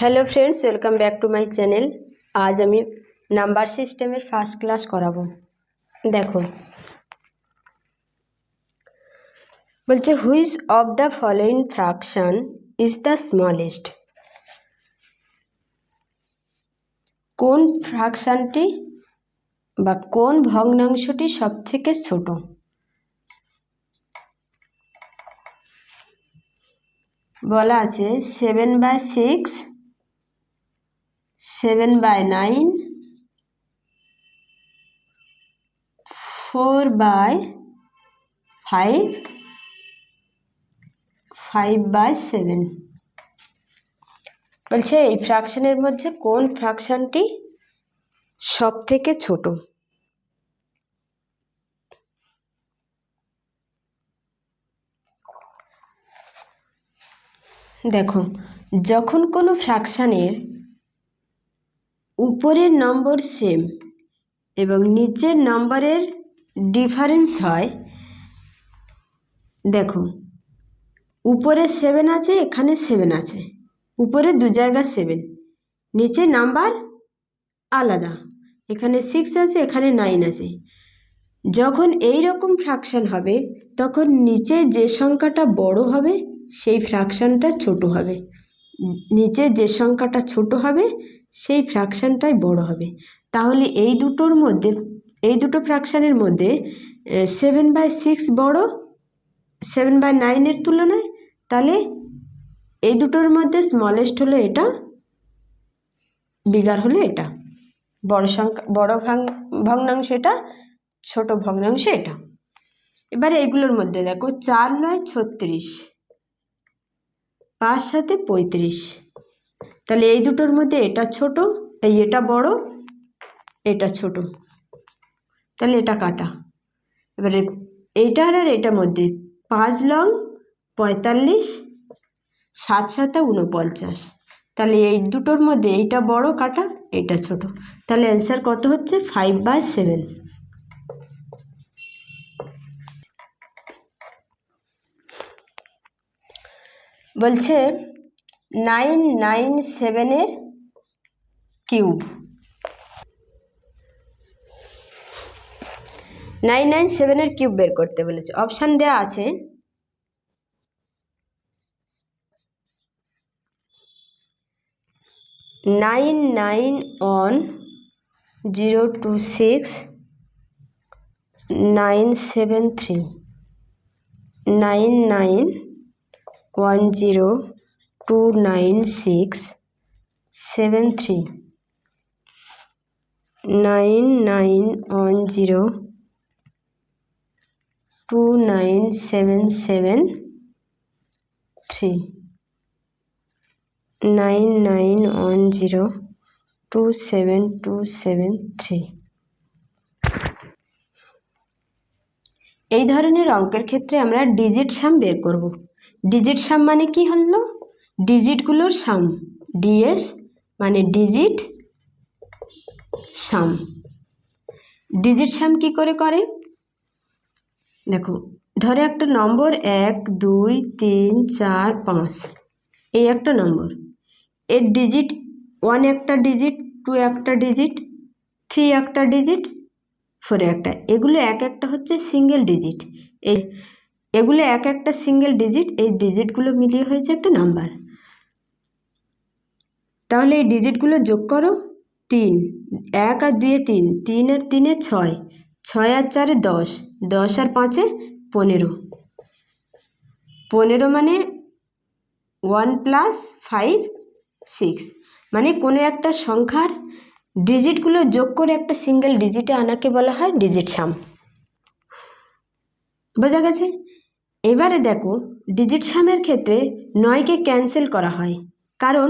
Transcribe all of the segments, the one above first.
Hello friends welcome back to my channel আজ আমি number সিস্টেমের ফার্স্ট ক্লাস করাবো। দেখো। বলছে which of the following fraction is the smallest কোন ফ্র্যাকশনটি বা কোন ভগ্নাংশটি সব থেকে ছোট? বলা আছে seven by six seven by nine four by five five by seven বলছে, এই ফ্র্যাকশনের মধ্যে কোন ফ্র্যাকশনটি সব থেকে ছোট? দেখো, যখন কোনো ফ্র্যাকশানের উপরের নম্বর সেম এবং নিচের নম্বরের ডিফারেন্স হয়। দেখো, উপরে সেভেন আছে, এখানে সেভেন আছে। উপরে দু জায়গা সেভেন নিচে নাম্বার আলাদা। এখানে সিক্স আছে, এখানে নাইন আছে। যখন এই রকম ফ্র্যাকশন হবে, তখন নিচে যে সংখ্যাটা বড় হবে, সেই ফ্র্যাকশনটা ছোট হবে। নিচে যে সংখ্যাটা ছোট হবে সেই ফ্র্যাকশনটাই বড় হবে। তাহলে এই দুটোর মধ্যে, এই দুটো ফ্র্যাকশানের মধ্যে সেভেন বাই সিক্স বড় সেভেন বাই নাইনের তুলনায়, তাহলে এই দুটোর মধ্যে স্মলেস্ট হলো এটা বিগার হলো এটা। বড় সংখ্যা, বড় ভগ্নাংশ এটা, ছোট ভগ্নাংশ এটা। এবারে এগুলোর মধ্যে দেখো, চার নয় ছত্রিশ, পাঁচ সাথে পঁয়ত্রিশ। তাহলে এই দুটোর মধ্যে এটা ছোট, এই এটা বড়, এটা ছোট। তাহলে এটা কাটা। এবারে এইটার আর এটার মধ্যে পাঁচ লং পঁয়তাল্লিশ, সাত সাথে উনপঞ্চাশ তাহলে এই দুটোর মধ্যে এইটা বড় কাটা এটা ছোট। তাহলে অ্যান্সার কত হচ্ছে? ফাইভ বাই সেভেন বলছে নাইন নাইন সেভেনের কিউব। নাইন নাইন সেভেনের কিউব বের করতে বলেছে। অপশান দেওয়া আছে। Nine nine one zero two six, nine seven three, nine nine one zero two nine six seven three nine nine one zero two nine seven seven three nine nine one zero two seven two seven three এই ধরনের অঙ্কের ক্ষেত্রে আমরা digit সাম বের করব। Digit সাম মানে কি হলো? ডিজিটগুলোর সাম, ডিএস মানে ডিজিট সাম। ডিজিট সাম কি করে করে? দেখো, ধরে একটা নম্বর এক, দুই, তিন, চার, পাঁচ। এই একটা নম্বর। এর ডিজিট ওয়ান একটা ডিজিট টু একটা ডিজিট থ্রি একটা ডিজিট ফোর একটা। এগুলো এক একটা হচ্ছে সিঙ্গেল ডিজিট এই, এগুলো এক একটা সিঙ্গেল ডিজিট এই ডিজিটগুলো মিলিয়ে হয়েছে একটা নাম্বার তাহলে এই ডিজিটগুলো যোগ করো তিন। এক আর দুয়ে তিন। তিন আর তিনে ছয়। ছয় আর চারে দশ। দশ আর পাঁচে পনেরো। পনেরো মানে ওয়ান প্লাস ফাইভ, সিক্স। মানে কোনো একটা সংখ্যার ডিজিটগুলো যোগ করে একটা সিঙ্গেল ডিজিটে আনাকে বলা হয় ডিজিট সাম। বোঝা গেছে? এবারে দেখো, ডিজিট সামের ক্ষেত্রে নয়কে ক্যান্সেল করা হয়। কারণ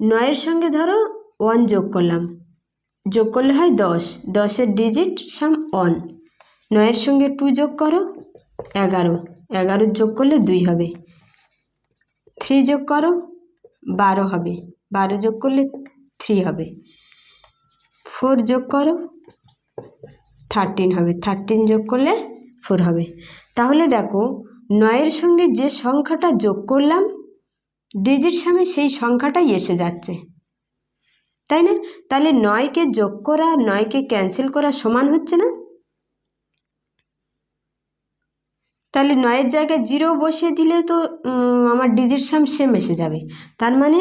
নয়ের সঙ্গে ধরো ওয়ান যোগ করলাম। যোগ করলে হয় দশ। দশের ডিজিট সাম ওয়ান নয়ের সঙ্গে টু যোগ করো, এগারো। এগারো যোগ করলে দুই হবে। থ্রি যোগ করো, বারো হবে। বারো যোগ করলে থ্রি হবে। ফোর যোগ করো থার্টিন হবে। থার্টিন যোগ করলে ফোর হবে। তাহলে দেখো, নয়ের সঙ্গে যে সংখ্যাটা যোগ করলাম ডিজিট সামনে সেই সংখ্যাটাই এসে যাচ্ছে। তাই না? তাহলে নয়কে যোগ করা, নয়কে ক্যান্সেল করা সমান হচ্ছে না? তাহলে নয়ের জায়গায় জিরো বসিয়ে দিলে তো আমার ডিজিট সাম সেম এসে যাবে। তার মানে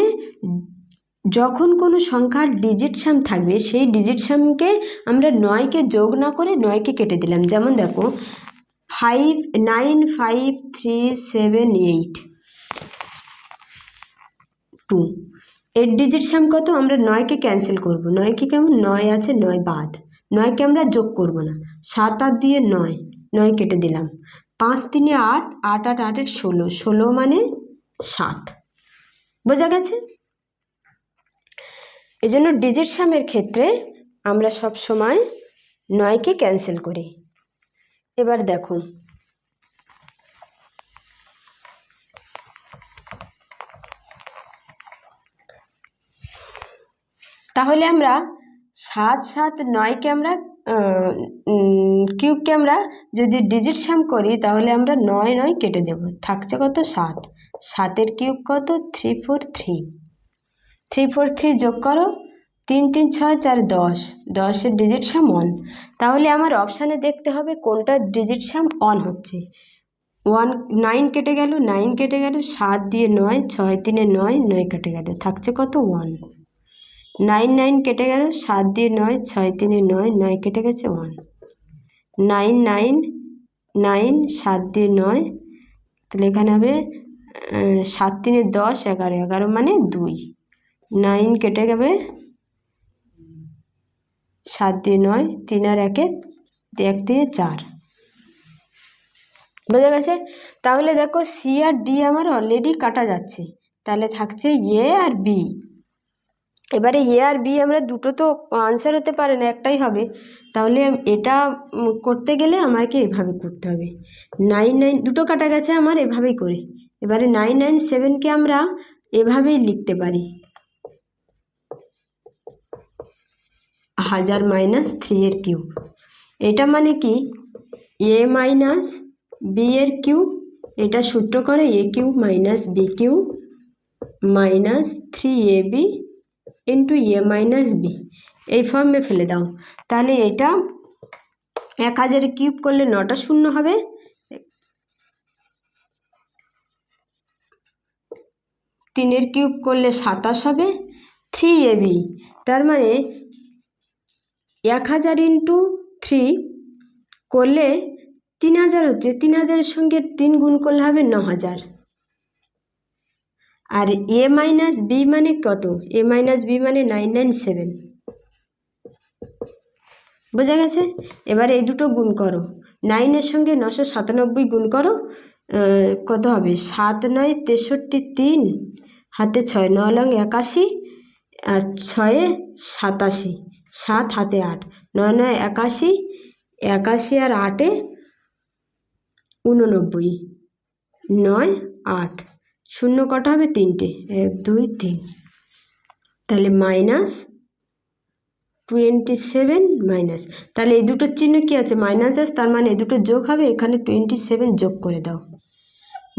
যখন কোনো সংখ্যার ডিজিট সাম থাকবে, সেই ডিজিট সামকে আমরা নয়কে যোগ না করে নয়কে কেটে দিলাম। যেমন দেখো five nine five three seven eight two এর ডিজিট সাম কত? আমরা নয়কে ক্যান্সেল করব। নয়কে কেমন? নয় আছে, নয় বাদ। নয়কে আমরা যোগ করব না। সাত আট দিয়ে নয় নয় কেটে দিলাম। পাঁচ তিনে আট আট আট আটের ষোলো। ষোলো মানে সাত। বোঝা গেছে? এই জন্য ডিজিট সামের ক্ষেত্রে আমরা সব সময় নয়কে ক্যান্সেল করি। এবার দেখো তাহলে আমরা সাত সাত নয়কে আমরা কিউবকে আমরা যদি ডিজিট সাম করি, তাহলে আমরা নয় নয় কেটে দেব। থাকছে কত সাত। সাতের কিউব কত? Three four three three four three যোগ করো, তিন তিন ছয় চার দশ। দশের ডিজিট সাম অন তাহলে আমার অপশানে দেখতে হবে কোনটা ডিজিট সাম অন হচ্ছে। ওয়ান নাইন কেটে গেল নাইন কেটে গেল, সাত দিয়ে নয়, ছয় তিনে নয় নয় কেটে গেল। থাকছে কত ওয়ান নাইন নাইন কেটে গেল, সাত দিয়ে নয়, ছয় তিনে নয় নয় কেটে গেছে ওয়ান নাইন নাইন নাইন, সাত দিয়ে নয়, তাহলে এখানে হবে সাত তিনে দশ, এগারো। এগারো মানে দুই। নাইন কেটে যাবে সাত দিয়ে নয়, তিন আর একে এক তিনে চার। বোঝা গেছে? তাহলে দেখো সি আর ডি আমার অলরেডি কাটা যাচ্ছে। তাহলে থাকছে এ আর বি এবারে এ আর বি আমরা দুটো তো আনসার হতে পারে না, একটাই হবে। তাহলে এটা করতে গেলে আমাকে এভাবে করতে হবে। নাইন নাইন দুটো কাটা গেছে আমার এভাবেই করে। এবারে নাইন নাইন সেভেনকে আমরা এভাবেই লিখতে পারি। হাজার মাইনাস থ্রি এর কিউব এটা মানে কি? এ মাইনাস বি এর কিউব এটা সূত্র করে A cube minus B cube minus three A B into A minus B এই ফর্মে ফেলে দাও। তাহলে এটা এক হাজার কিউব করলে নটা শূন্য হবে। তিনের কিউব করলে সাতাশ হবে। Three A B. তার মানে এক হাজার ইন্টু থ্রি করলে তিন হাজার হচ্ছে। তিন হাজারের সঙ্গে তিন গুণ করলে হবে ন হাজার। আর এ মাইনাস বি মানে কত? এ মাইনাস বি মানে নাইন নাইন সেভেন বোঝা গেছে? এবার এই দুটো গুণ করো। নাইনের সঙ্গে নশো সাতানব্বই গুণ করো কত হবে? সাত নয়, তেষট্টি তিন, হাতে ছয়, ন লং একাশি, আর ছয়ে সাতাশি। সাত হাতে আট। নয় নয়, একাশি একাশি আর আটে উননব্বই। নয়, আট। শূন্য কটা হবে? তিনটে। এক, দুই, তিন। তাহলে মাইনাস টোয়েন্টি সেভেন মাইনাস তাহলে এই দুটোর চিহ্ন কী আছে? মাইনাস আছে, তার মানে এই দুটো যোগ হবে, এখানে টোয়েন্টি সেভেন যোগ করে দাও।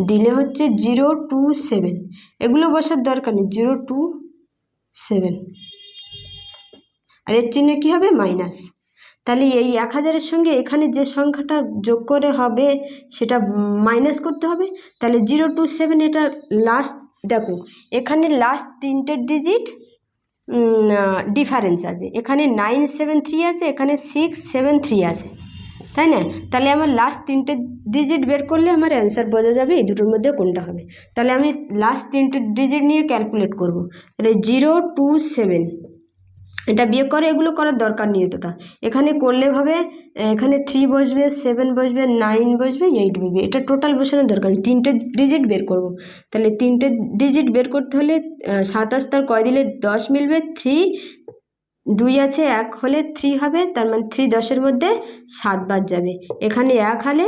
দিলে হচ্ছে জিরো টু সেভেন এগুলো বসার দরকার নেই জিরো টু সেভেন আর এর চিহ্ন কী হবে? মাইনাস তাহলে এই এক হাজারের সঙ্গে এখানে যে সংখ্যাটা যোগ করে হবে, সেটা মাইনাস করতে হবে। তাহলে জিরো টু সেভেন এটা লাস্ট দেখো, এখানে লাস্ট তিনটে ডিজিট ডিফারেন্স আছে। এখানে নাইন সেভেন থ্রি আছে, এখানে সিক্স সেভেন থ্রি আছে। তাই না? তাহলে আমার লাস্ট তিনটে ডিজিট বের করলে আমার অ্যান্সার বোঝা যাবে এই দুটোর মধ্যে কোনটা হবে। তাহলে আমি লাস্ট তিনটে ডিজিট নিয়ে ক্যালকুলেট করব। তাহলে জিরো টু সেভেন এটা বিয়ে করে, এগুলো করার দরকার নেই এতটা। এখানে করলে হবে, এখানে থ্রি বসবে সেভেন বসবে নাইন বসবে এইট বসবে। এটা টোটাল বসানোর দরকার তিনটে ডিজিট বের করব। তাহলে তিনটে ডিজিট বের করতে হলে সাতাশ তার কয় দিলে দশ মিলবে? থ্রি দুই আছে, এক হলে থ্রি হবে, তার মানে থ্রি দশের মধ্যে সাত বাদ যাবে। এখানে এক হলে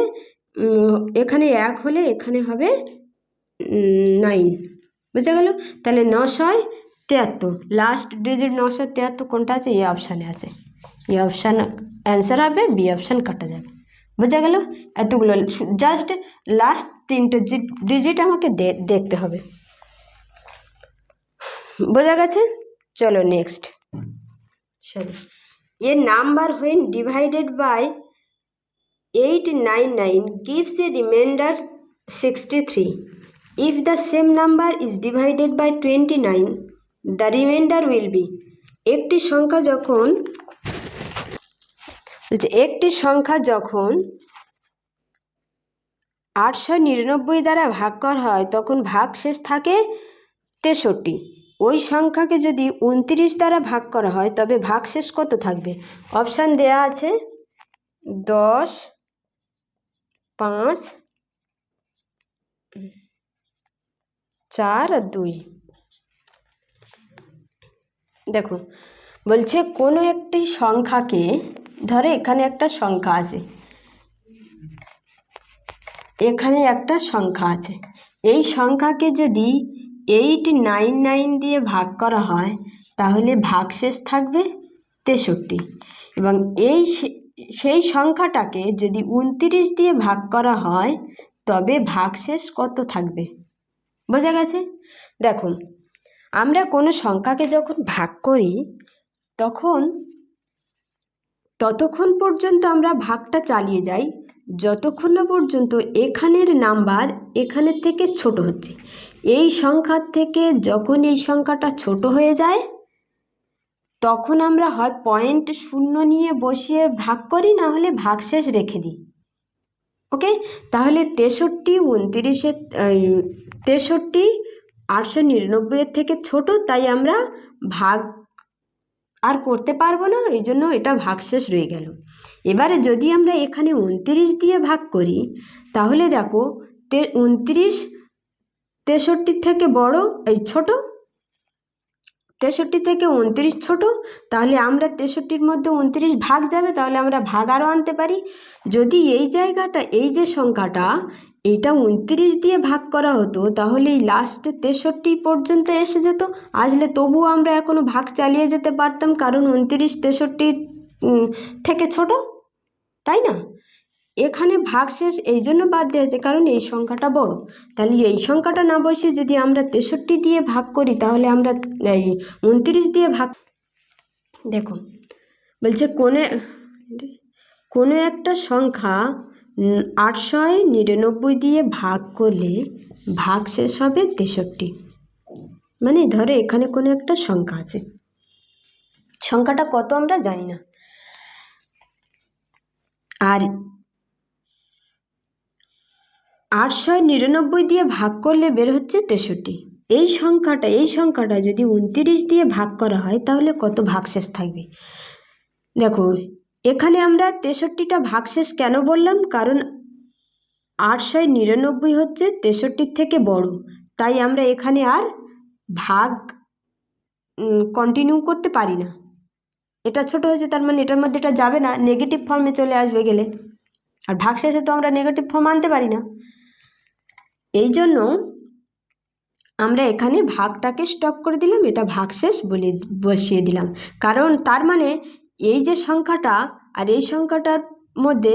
এখানে এক হলে এখানে হবে নাইন বুঝা গেল? তাহলে নশয় তেয়াত্তর। লাস্ট ডিজিট নশো তেয়াত্তর কোনটা আছে? এই অপশানে আছে। এই অপশান অ্যান্সার হবে, বি অপশান কাটা যাবে। বোঝা গেল? এতগুলো জাস্ট লাস্ট তিনটে ডিজিট আমাকে দেখতে হবে। বোঝা গেছে? চলো নেক্সট চলো a number when divided by eight nine nine gives a remainder sixty three if the same number is divided by twenty nine the remainder will be একটি সংখ্যা যখন একটি সংখ্যা যখন আটশো নিরানব্বই দ্বারা ভাগ করা হয়, তখন ভাগ শেষ থাকে তেষট্টি। ওই সংখ্যাকে যদি উনত্রিশ দ্বারা ভাগ করা হয়, তবে ভাগ শেষ কত থাকবে? অপশান দেয়া আছে দশ, পাঁচ, চার আর দুই। দেখো, বলছে কোনো একটি সংখ্যাকে, ধরো এখানে একটা সংখ্যা আছে, এখানে একটা সংখ্যা আছে, এই সংখ্যাকে যদি এইট নাইন নাইন দিয়ে ভাগ করা হয়, তাহলে ভাগশেষ থাকবে তেষট্টি, এবং এই সেই সংখ্যাটাকে যদি উনত্রিশ দিয়ে ভাগ করা হয়, তবে ভাগশেষ কত থাকবে? বোঝা গেছে? দেখো আমরা কোনো সংখ্যাকে যখন ভাগ করি, তখন ততক্ষণ পর্যন্ত আমরা ভাগটা চালিয়ে যাই, যতক্ষণ না পর্যন্ত এখানের নাম্বার এখানের থেকে ছোট হচ্ছে। এই সংখ্যার থেকে যখন এই সংখ্যাটা ছোট হয়ে যায়, তখন আমরা হয় পয়েন্ট শূন্য নিয়ে বসিয়ে ভাগ করি, না হলে ভাগশেষ রেখে দিই। ওকে তাহলে তেষট্টি উনতিরিশের তেষট্টি আটশো নিরানব্বইয়ের থেকে ছোট, তাই আমরা ভাগ আর করতে পারব না, এই জন্য এটা ভাগশেষ রয়ে গেল। এবারে যদি আমরা এখানে উনত্রিশ দিয়ে ভাগ করি, তাহলে দেখো, তে উনত্রিশ তেষট্টির থেকে বড়, এই ছোট, তেষট্টি থেকে উনত্রিশ ছোট, তাহলে আমরা তেষট্টির মধ্যে উনত্রিশ ভাগ যাবে, তাহলে আমরা ভাগ আরও আনতে পারি। যদি এই জায়গাটা, এই যে সংখ্যাটা এইটা উনত্রিশ দিয়ে ভাগ করা হতো, তাহলে এই লাস্টে তেষট্টি পর্যন্ত এসে যেত। আসলে তবুও আমরা এখনও ভাগ চালিয়ে যেতে পারতাম, কারণ উনত্রিশ তেষট্টি থেকে ছোট, তাই না? এখানে ভাগশেষ এই জন্য বাদ দিয়েছে কারণ এই সংখ্যাটা বড়। তাহলে এই সংখ্যাটা না বসে যদি আমরা তেষট্টি দিয়ে ভাগ করি, তাহলে আমরা, এই উনত্রিশ দিয়ে ভাগ, দেখো, বলছে কোনো কোনো একটা সংখ্যা আটশোয় নিরানব্বই দিয়ে ভাগ করলে ভাগ শেষ হবে তেষট্টি। মানে ধরো এখানে কোনো একটা সংখ্যা আছে। সংখ্যাটা কত আমরা জানি না। আর আটশো নিরানব্বই দিয়ে ভাগ করলে বের হচ্ছে তেষট্টি। এই সংখ্যাটা এই সংখ্যাটা যদি উনতিরিশ দিয়ে ভাগ করা হয় তাহলে কত ভাগশেষ থাকবে? দেখো এখানে আমরা তেষট্টিটা ভাগশেষ কেন বললাম? কারণ আটশো নিরানব্বই হচ্ছে তেষট্টির থেকে বড়। তাই আমরা এখানে আর ভাগ কন্টিনিউ করতে পারি না। এটা ছোট হয়েছে, তার মানে এটার মধ্যে এটা যাবে না। নেগেটিভ ফর্মে চলে আসবে গেলে। আর ভাগশেষে তো আমরা নেগেটিভ ফর্ম আনতে পারি না। এই জন্য আমরা এখানে ভাগটাকে স্টপ করে দিলাম, এটা ভাগশেষ বলে বসিয়ে দিলাম। কারণ তার মানে এই যে সংখ্যাটা আর এই সংখ্যাটার মধ্যে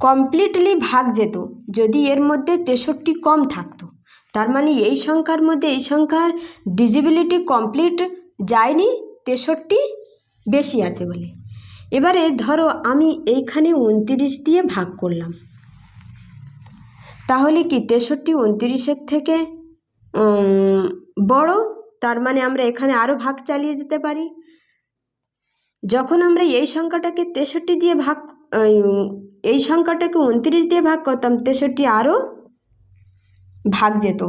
কমপ্লিটলি ভাগ যেত, যদি এর মধ্যে তেষট্টি কম থাকতো। তার মানে এই সংখ্যার মধ্যে, এই সংখ্যার ডিজিবিলিটি কমপ্লিট যায়নি, তেষট্টি বেশি আছে বলে। এবারে ধরো আমি এইখানে উনতিরিশ দিয়ে ভাগ করলাম। তাহলে কি তেষট্টি উনতিরিশের থেকে বড়? তার মানে আমরা এখানে আরও ভাগ চালিয়ে যেতে পারি? যখন আমরা এই সংখ্যাটাকে তেষট্টি দিয়ে ভাগ, এই সংখ্যাটাকে উনত্রিশ দিয়ে ভাগ করতাম, তেষট্টি আরও ভাগ যেত।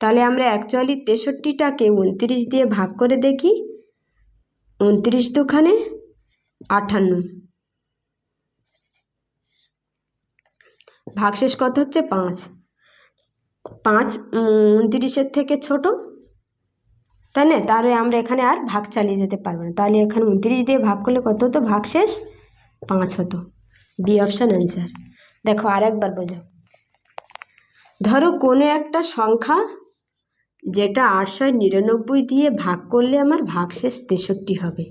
তাহলে আমরা অ্যাকচুয়ালি তেষট্টিটাকে উনত্রিশ দিয়ে ভাগ করে দেখি। উনত্রিশ দুখানে আটান্ন ভাগশেষ কত হচ্ছে? পাঁচ। পাঁচ উনত্রিশের থেকে ছোট। তাই না? তাহলে আমরা এখানে আর ভাগ চালিয়ে যেতে পারব না। তাহলে এখানে উনত্রিশ দিয়ে ভাগ করলে কত হতো? ভাগ শেষ পাঁচ হতো। বি অপশান অ্যান্সার দেখো আর একবার বোঝো। ধরো কোনো একটা সংখ্যা যেটা আটশো নিরানব্বই দিয়ে ভাগ করলে আমার ভাগ শেষ তেষট্টি হবে।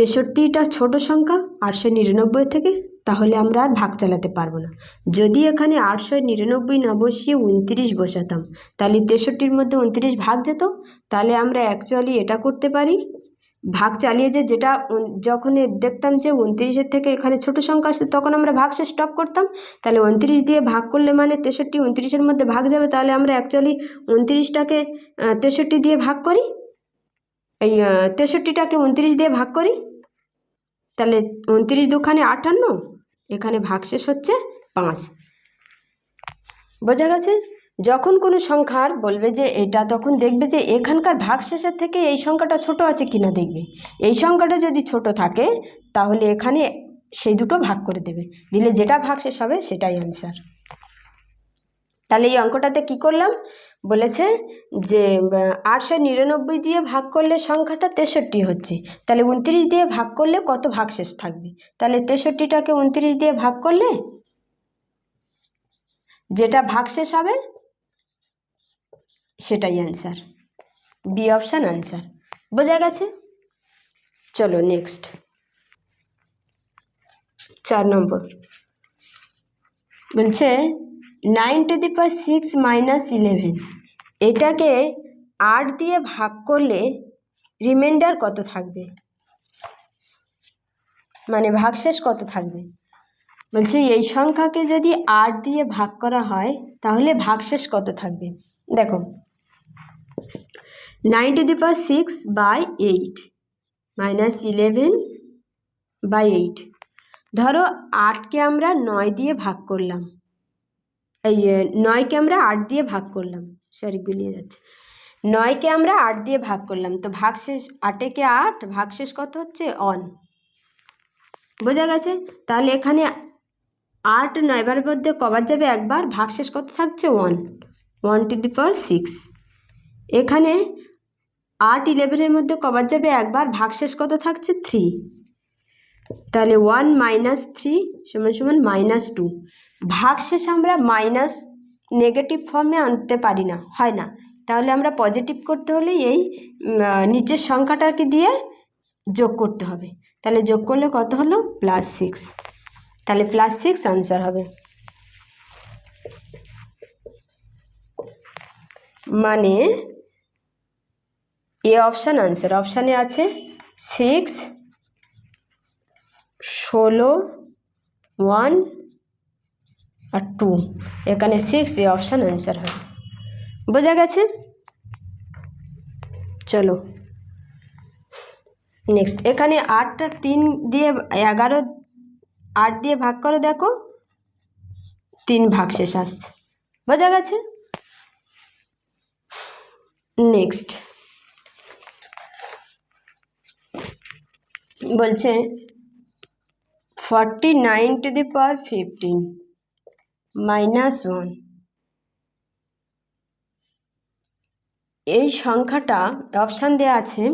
তেষট্টিটা ছোট সংখ্যা আটশো নিরানব্বই থেকে, তাহলে আমরা আর ভাগ চালাতে পারব না। যদি এখানে আটশো নিরানব্বই না বসিয়ে উনত্রিশ বসাতাম, তাহলে তেষট্টির মধ্যে উনত্রিশ ভাগ যেত, তাহলে আমরা অ্যাকচুয়ালি এটা করতে পারি। ভাগ চালিয়ে যে যেটা যখন দেখতাম যে উনত্রিশের থেকে এখানে ছোট সংখ্যা আসছে তখন আমরা ভাগশেষ স্টপ করতাম। তাহলে উনত্রিশ দিয়ে ভাগ করলে মানে তেষট্টি উনত্রিশের মধ্যে ভাগ যাবে, তাহলে আমরা অ্যাকচুয়ালি উনত্রিশটাকে তেষট্টি দিয়ে ভাগ করি। এই তেষট্টিটাকে উনত্রিশ দিয়ে ভাগ করি। তাহলে উনত্রিশ দুখানে আটান্ন, এখানে ভাগশেষ হচ্ছে পাঁচ। বোঝা গেছে? যখন কোনো সংখ্যার বলবে যে এটা, তখন দেখবে যে এখানকার ভাগশেষের থেকে এই সংখ্যাটা ছোট আছে কিনা দেখবে। এই সংখ্যাটা যদি ছোট থাকে, তাহলে এখানে সেই দুটো ভাগ করে দেবে। দিলে যেটা ভাগশেষ হবে সেটাই অ্যান্সার তাহলে এই অঙ্কটাতে কি করলাম? বলেছে যে আটশো নিরানব্বই দিয়ে ভাগ করলে সংখ্যাটা তেষট্টি হচ্ছে। তাহলে উনত্রিশ দিয়ে ভাগ করলে কত ভাগশেষ থাকবে? তাহলে তেষট্টিটাকে উনত্রিশ দিয়ে ভাগ করলে যেটা ভাগশেষ হবে সেটাই অ্যান্সার বি অপশান অ্যান্সার বোঝা গেছে? চলো নেক্সট চার নম্বর। বলছে nine to the power six minus eleven এটাকে আট দিয়ে ভাগ করলে রিমাইন্ডার কত থাকবে? মানে ভাগশেষ কত থাকবে? বলছি এই সংখ্যাকে যদি আট দিয়ে ভাগ করা হয়, তাহলে ভাগশেষ কত থাকবে? দেখো nine to the power six by eight minus eleven by eight ধরো আটকে আমরা নয় দিয়ে ভাগ করলাম। এই নয়কে আমরা আট দিয়ে ভাগ করলাম। সরি গুলিয়ে যাচ্ছে। নয়কে আমরা আট দিয়ে ভাগ করলাম। তো ভাগশেষ আটেকে আট ভাগশেষ কত হচ্ছে? অন। বোঝা গেছে? তাহলে এখানে আট নয়বার মধ্যে কবার যাবে একবার? ভাগশেষ কত থাকছে? One. One to the power six. এখানে আট ইলেভেনের মধ্যে কবার যাবে একবার? ভাগশেষ কত থাকছে? থ্রি। তাহলে ওয়ান মাইনাস থ্রি সমান সমান মাইনাস টু ভাগশেষ আমরা মাইনাস নেগেটিভ ফর্মে আনতে পারি না, হয় না। তাহলে আমরা পজিটিভ করতে হলে এই নিচের সংখ্যাটাকে দিয়ে যোগ করতে হবে। তাহলে যোগ করলে কত হলো? প্লাস সিক্স তাহলে প্লাস সিক্স আনসার হবে। মানে এ অপশান আনসার অপশানে আছে সিক্স ষোলো, ওয়ান আর টু। এখানে সিক্স এ অপশান অ্যান্সার হবে বোঝা গেছে? চলো। নেক্সট এখানে আটটা তিন দিয়ে এগারো, আট দিয়ে ভাগ করে দেখো। তিন ভাগ শেষ আসছে। বোঝা গেছে? নেক্সট বলছে forty nine to the power fifteen minus one এই সংখ্যাটা অপশান দেওয়া আছে।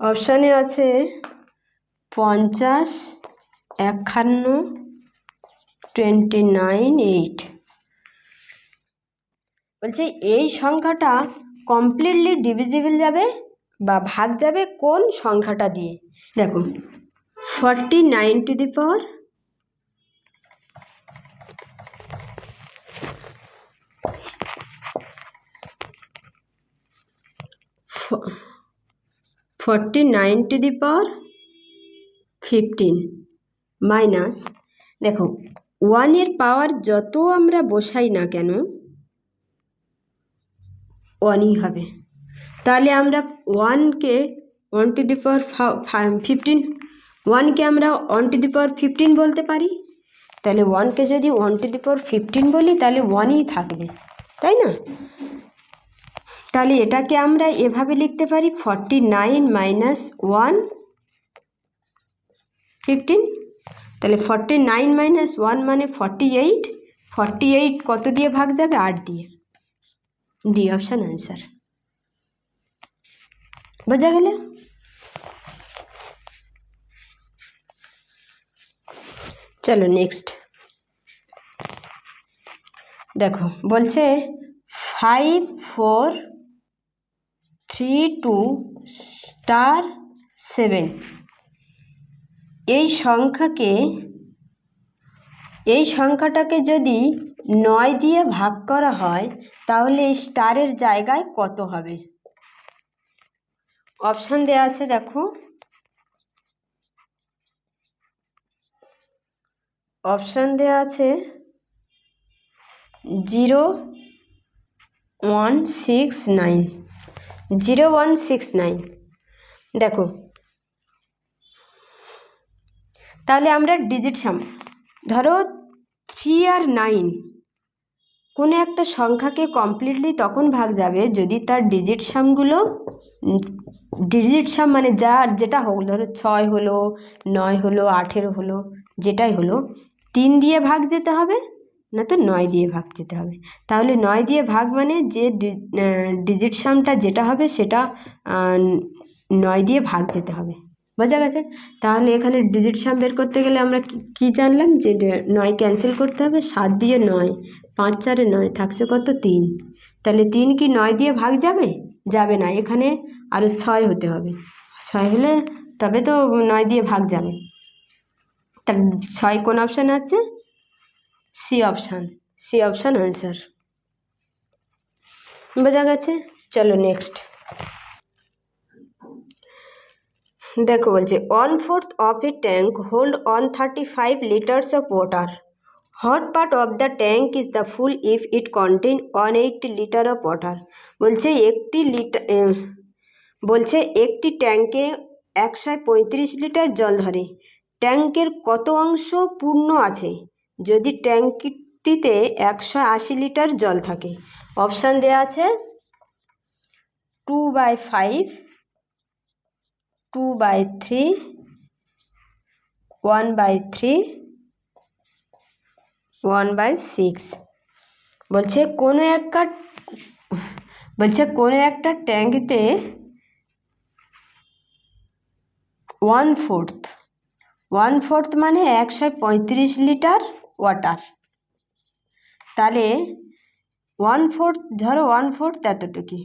অপশানে আছে পঞ্চাশ, একান্ন টোয়েন্টি নাইন এইট বলছে এই সংখ্যাটা কমপ্লিটলি ডিভিজিবল যাবে বা ভাগ যাবে কোন সংখ্যাটা দিয়ে? দেখো forty nine to the power forty nine to the power fifteen minus দেখো ওয়ানের পাওয়ার যত আমরা বসাই না কেন ওয়ানই হবে। তাহলে আমরা ওয়ানকে one to the power fifteen ওয়ানকে আমরা one to the power fifteen বলতে পারি। তাহলে ওয়ানকে যদি one to the power fifteen বলি, তাহলে ওয়ানই থাকবে, তাই না? তাহলে এটাকে আমরা এভাবে লিখতে পারি forty nine minus one fifteen তাহলে ফর্টি নাইন মাইনাস ওয়ান মানে ফর্টি এইট ফর্টি এইট কত দিয়ে ভাগ যাবে? আট দিয়ে। ডি অপশান অ্যান্সার বোঝা গেলে? চলো নেক্সট দেখো, বলছে five four three two star seven এই সংখ্যাকে, এই সংখ্যাটাকে যদি নয় দিয়ে ভাগ করা হয়, তাহলে এই স্টারের জায়গায় কত হবে? অপশান দেওয়া আছে, দেখো। অপশান দেওয়া আছে zero one six nine. Zero one six nine. দেখো। তাহলে আমরা ডিজিট সাম ধরো থ্রি আর নাইন। কোনো একটা সংখ্যাকে কমপ্লিটলি তখন ভাগ যাবে যদি তার ডিজিট সামগুলো ডিজিট সাম মানে যা, যেটা হোক, ধরো ছয় হলো, নয় হলো, আঠেরো হলো, যেটাই হলো, তিন দিয়ে ভাগ যেতে হবে, না তো নয় দিয়ে ভাগ যেতে হবে। তাহলে নয় দিয়ে ভাগ মানে যে ডিজিট সামটা যেটা হবে সেটা নয় দিয়ে ভাগ যেতে হবে। বোঝা গেছে? তাহলে এখানে ডিজিট সাম বের করতে গেলে আমরা কি জানলাম? যে নয় ক্যান্সেল করতে হবে, সাত দিয়ে নয় পাঁচ চারে নয়, থাকছে কত তিন। তাহলে তিন কি নয় দিয়ে ভাগ যাবে? যাবে না, এখানে আরও ছয় হতে হবে। ছয় হলে তবে তো নয় দিয়ে ভাগ যাবে। তার ছয় কোন অপশান আছে? C option C option answer বোঝা গেছে? চলো নেক্সট দেখো বলছে one fourth of a tank hold one thirty five litres of water what part of the tank is the full if it contain one eighty litre of water বলছে একটি litre বলছে একটি ট্যাঙ্কে একশো পঁয়ত্রিশ লিটার জল ধরে। ট্যাঙ্কের কত অংশ পূর্ণ আছে? যদি ট্যাঙ্কটিতে একশো আশি লিটার জল থাকে। অপশান দেওয়া আছে two by five two by three one by three one by six. বলছে, কোনো একটা, বলছে, কোনো একটা ট্যাঙ্কিতে ওয়ান ফোর্থ। ওয়ান ফোর্থ মানে একশো পঁয়ত্রিশ লিটার ওয়াটার। তাহলে ওয়ান ফোর্থ, ধরো ওয়ান ফোর্থ এতটুকু।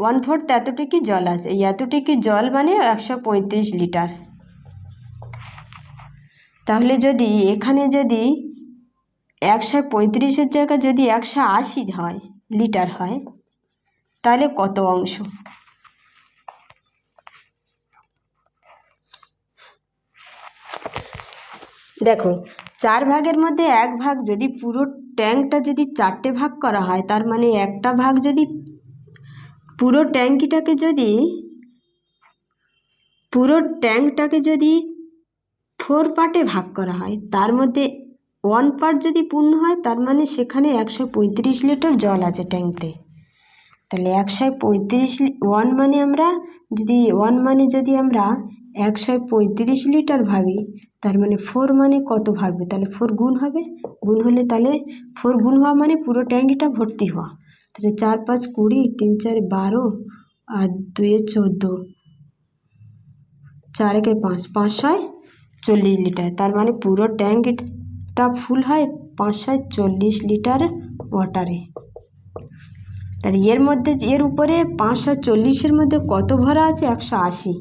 ওয়ান ফোর্থ এতটুকু জল আছে, এই এতটুকু জল মানে একশো পঁয়ত্রিশ লিটার। তাহলে যদি এখানে যদি একশো পঁয়ত্রিশের জায়গায় যদি একশো আশি হয়, লিটার হয়, তাহলে কত অংশ? দেখো, চার ভাগের মধ্যে এক ভাগ যদি পুরো ট্যাঙ্কটা যদি চারটে ভাগ করা হয়, তার মানে একটা ভাগ যদি পুরো ট্যাঙ্কিটাকে যদি, পুরো ট্যাঙ্কটাকে যদি ফোর পার্টে ভাগ করা হয়। তার মধ্যে ওয়ান পার্ট যদি পূর্ণ হয়, তার মানে সেখানে একশো পঁয়ত্রিশ লিটার জল আছে ট্যাঙ্কতে তাহলে একশো পঁয়ত্রিশ ওয়ান মানে আমরা যদি, ওয়ান মানে যদি আমরা একশো পঁয়ত্রিশ লিটার ভাবি, তার মানে ফোর মানে কত ভাববে? তাহলে ফোর গুণ হবে। গুণ হলে তাহলে ফোর গুণ হওয়া মানে পুরো ট্যাঙ্কিটা ভর্তি হওয়া। তাহলে চার পাঁচ কুড়ি, তিন চার বারো, আর দুয়ে চোদ্দ, চার পাঁচ পাঁচ ছয় চল্লিশ লিটার। তার মানে পুরো ট্যাঙ্কটা ফুল হয় পাঁচ ছয় চল্লিশ লিটার ওয়াটারে তার এর মধ্যে এর উপরে পাঁচশো চল্লিশের মধ্যে কত ভরা আছে? একশো আশি।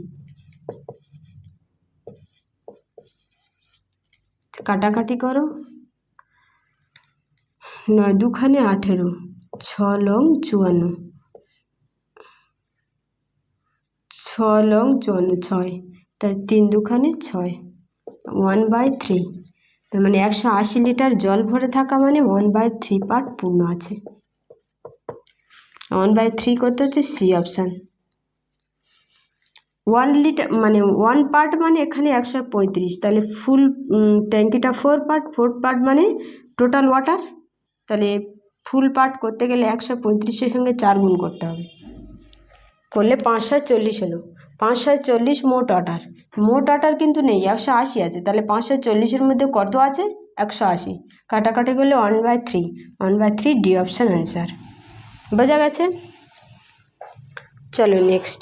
কাটাকাটি করো। নয় দুখানে আঠেরো, ছ লং চুয়ান্ন। ছ লং চুয়ান্ন, ছয়। তার তিন দুখানে ছয়। ওয়ান বাই থ্রি তার মানে একশো আশি লিটার জল ভরে থাকা মানে ওয়ান বাই থ্রি পার্ট পূর্ণ আছে। ওয়ান বাই থ্রি করতে হচ্ছে সি অপশান ওয়ান লিটার মানে ওয়ান পার্ট মানে এখানে একশো পঁয়ত্রিশ। তাহলে ফুল ট্যাঙ্কিটা ফোর পার্ট ফোর পার্ট মানে টোটাল ওয়াটার তাহলে ফুল পার্ট করতে গেলে একশো পঁয়ত্রিশের সঙ্গে চার গুণ করতে হবে। করলে পাঁচশো চল্লিশ হলো। পাঁচশো চল্লিশ মোট অর্ডার। মোট অর্ডার কিন্তু নেই, একশো আশি আছে। তাহলে পাঁচশো চল্লিশের মধ্যে কত আছে? একশো আশি। কাটাকাটি করলে one by three one by three D option answer বোঝা গেছে? চলো নেক্সট